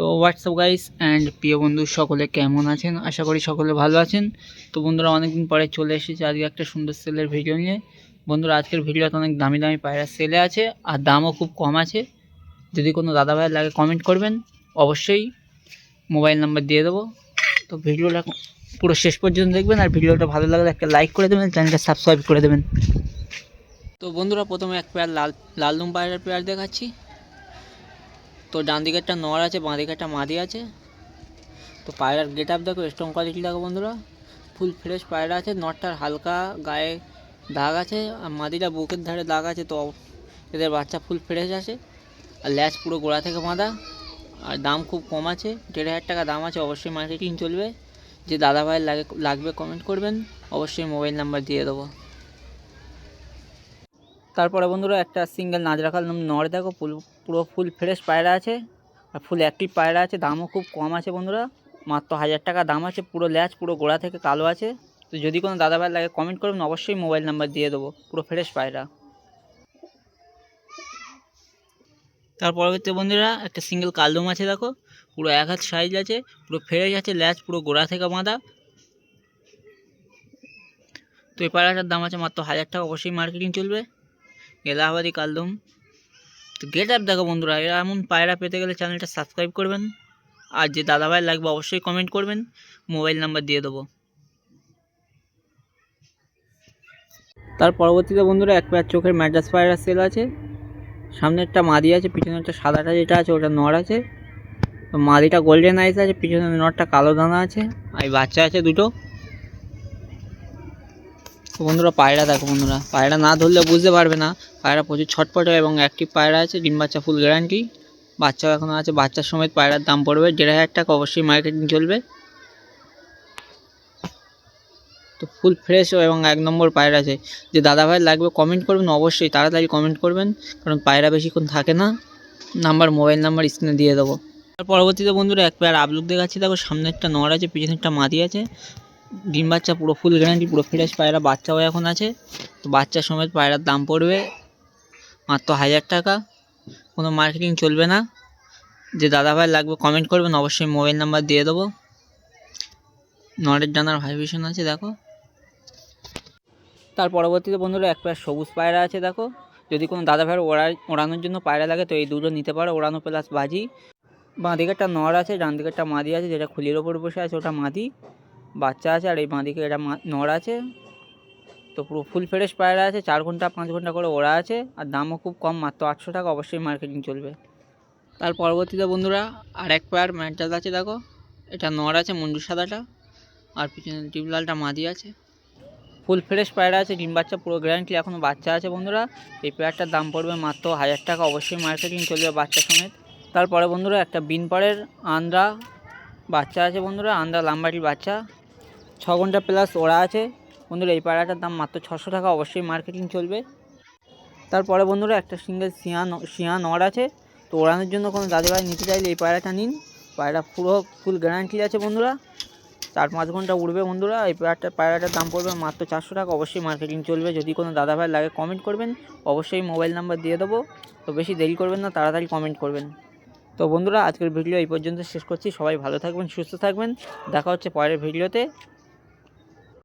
তো WhatsApp guys and প্রিয় বন্ধু, সকলে কেমন আছেন? আশা করি সকলে ভালো আছেন। তো বন্ধুরা, অনেকদিন পরে চলে এসেছি আজকে একটা সুন্দর সেলের ভিডিও নিয়ে। বন্ধুরা, আজকের ভিডিওতে অনেক দামি দামি পায়রা সেলে আছে আর দামও খুব কম আছে। যদি কোনো দাদা ভাইয়ের লাগে কমেন্ট করবেন, অবশ্যই মোবাইল নাম্বার দিয়ে দেবো। তো ভিডিওটা পুরো শেষ পর্যন্ত দেখবেন আর ভিডিওটা ভালো লাগলে একটা লাইক করে দেবেন চ্যানেলটা সাবস্ক্রাইব করে দেবেন। তো বন্ধুরা, প্রথমে এক পেয়ার লাল লালদুম পায়রার পেয়ার দেখাচ্ছি। তো ডান দিকে একটা নর আছে, বাঁ দিকে একটা মাদি আছে। তো পায়রার গেট আপ দেখো স্ট্রং কোয়ালিটি দেখো বন্ধুরা। ফুল ফ্রেশ পায়রা আছে নটটার হালকা গায়ে দাগ আছে, আর মাদিটা বুকের ধারে দাগ আছে, তো এদের বাচ্চা ফুল ফ্রেশ আছে। আর ল্যাচ পুরো গোড়া থেকে বাঁধা, আর দাম খুব কম আছে, দেড় হাজার টাকা দাম আছে, অবশ্যই মার্কেটিং চলবে। যে দাদা লাগে, লাগবে কমেন্ট করবেন, অবশ্যই মোবাইল নাম্বার দিয়ে দেবো। তারপরে বন্ধুরা একটা সিঙ্গেল নাচ নাজরাখাল নড় দেখো, ফুল, পুরো ফুল ফ্রেশ পায়রা আছে, আর ফুল অ্যাক্টিভ পায়রা আছে, দামও খুব কম আছে বন্ধুরা, মাত্র হাজার টাকা দাম আছে, পুরো ল্যাচ, পুরো গোড়া থেকে কালো আছে, তো যদি কোনো দাদা ভাই লাগে কমেন্ট করবেন অবশ্যই মোবাইল নাম্বার দিয়ে দেবো, পুরো ফ্রেশ পায়রা। তার পরবর্তী বন্ধুরা একটা সিঙ্গেল কালদম আছে দেখো, পুরো এক হাত সাইজ আছে, পুরো ফ্রেশ আছে, ল্যাচ, পুরো গোড়া থেকে বাঁধা। তো এই পায়রাটার দাম আছে মাত্র হাজার টাকা, অবশ্যই মার্কেটিং চলবে। এলাহাবাদি কালদম। তো গেট আপ দেখো বন্ধুরা, এরা এমন পায়রা পেতে গেলে চ্যানেলটা সাবস্ক্রাইব করবেন। আর যে দাদাভাই লাগবে অবশ্যই কমেন্ট করবেন মোবাইল নাম্বার দিয়ে দেবো। তার পরবর্তীতে বন্ধুরা এক পেয়ার চোখের ম্যাড্রাস পায়রা সেল আছে। সামনে একটা মাদি আছে, পিছনে একটা সাদাটা যেটা আছে, ওটা নর আছে। মাদিটা গোল্ডেন আইস আছে, পিছনে নরটা কালো দানা আছে। আর বাচ্চা আছে দুটো। তো বন্ধুরা, পায়রা দেখো বন্ধুরা। পায়রা না ধরলে বুঝতে পারবে না। পায়রা প্রচুর ছটপটে এবং অ্যাক্টিভ পায়রা আছে, ডিম বাচ্চা ফুল গ্যারান্টি বাচ্চাও এখনও আছে, বাচ্চার সমেত পায়রার দাম পড়বে দেড় হাজার টাকা, অবশ্যই মার্কেটিং চলবে। তো ফুল ফ্রেশ এবং এক নম্বর পায়রা আছে। যে দাদা ভাই লাগবে কমেন্ট করবেন, অবশ্যই তাড়াতাড়ি কমেন্ট করবেন, কারণ পায়রা বেশিক্ষণ থাকে না। নাম্বার মোবাইল নাম্বার স্ক্রিনে দিয়ে দেবো। তার পরবর্তীতে বন্ধুরা, এক পেয়ার আপলুক দেখাচ্ছি। দেখো সামনে একটা নর আছে, পিছনে একটা মাদি আছে। ডিম বাচ্চা পুরো ফুল গ্যারান্টি পুরো ফ্রেশ পায়রা, বাচ্চাও এখন আছে। তো বাচ্চা সমেত পায়রার দাম পড়বে মাত্র হাজার টাকা। কোনো মার্কেটিং চলবে না। যে দাদা ভাই লাগবে কমেন্ট করবেন অবশ্যই মোবাইল নাম্বার দিয়ে দেবো। নরের ডানার ভাইব্রেশন আছে, দেখো। তার পরবর্তীতে বন্ধুরা এক পেয়ার সবুজ পায়রা আছে, দেখো। যদি কোনো দাদা ভাইয়ের ওড়া ওড়ানোর জন্য পায়রা লাগে, তো এই দুটো নিতে পারো, ওড়ানো প্লাস বাজি। বাঁ দিকে একটা নর আছে ডান দিকে একটা মাদি আছে, যেটা খুলির ওপর বসে আছে, ওটা মাদি। বাচ্চা আছে আর এই বাঁ দিকে এটা নর আছে। তো পুরো ফুল ফ্রেশ পায়রা আছে, চার ঘণ্টা, পাঁচ ঘণ্টা করে ওরা আছে আর দামও খুব কম, মাত্র আটশো টাকা, অবশ্যই মার্কেটিং চলবে। তার পরবর্তীতে বন্ধুরা আর এক পেয়ার ম্যান্টাস আছে, দেখো। এটা নর আছে মুন্ডু সাদাটা। আর পিছনে টিউবলালটা মাদি আছে। ফুল ফ্রেশ পায়রা আছে, ডিম বাচ্চা পুরো গ্যারান্টি এখনও বাচ্চা আছে বন্ধুরা। এই পেয়ারটার দাম পড়বে মাত্র হাজার টাকা, অবশ্যই মার্কেটিং চলবে বাচ্চা সমেত। তারপরে বন্ধুরা একটা বিনপাড়ের আন্দ্রা বাচ্চা আছে বন্ধুরা, আন্দ্রা লাম্বাটির বাচ্চা। ছ ঘণ্টা প্লাস ওরা আছে। বন্ধুরা, এই পায়রাটার দাম মাত্র ছশো টাকা, অবশ্যই মার্কেটিং চলবে। তারপরে বন্ধুরা, একটা সিঙ্গেল ন- সিয়া নর আছে। তো ওড়ানোর জন্য কোনো দাদিভাই নিতে চাইলে এই পায়রাটা নিন। পায়রা পুরো ফুল গ্যারান্টি আছে বন্ধুরা। চার পাঁচ ঘণ্টা উড়বে বন্ধুরা। এই পায়রাটার পায়রাটার দাম পড়বে মাত্র চারশো টাকা, অবশ্যই মার্কেটিং চলবে। যদি কোনো দাদাভাই লাগে কমেন্ট করবেন। অবশ্যই মোবাইল নাম্বার দিয়ে দেবো। তো বেশি দেরি করবেন না, তাড়াতাড়ি কমেন্ট করবেন। তো বন্ধুরা, আজকের ভিডিও এই পর্যন্ত শেষ করছি। সবাই ভালো থাকবেন, সুস্থ থাকবেন। দেখা হচ্ছে পরের ভিডিওতে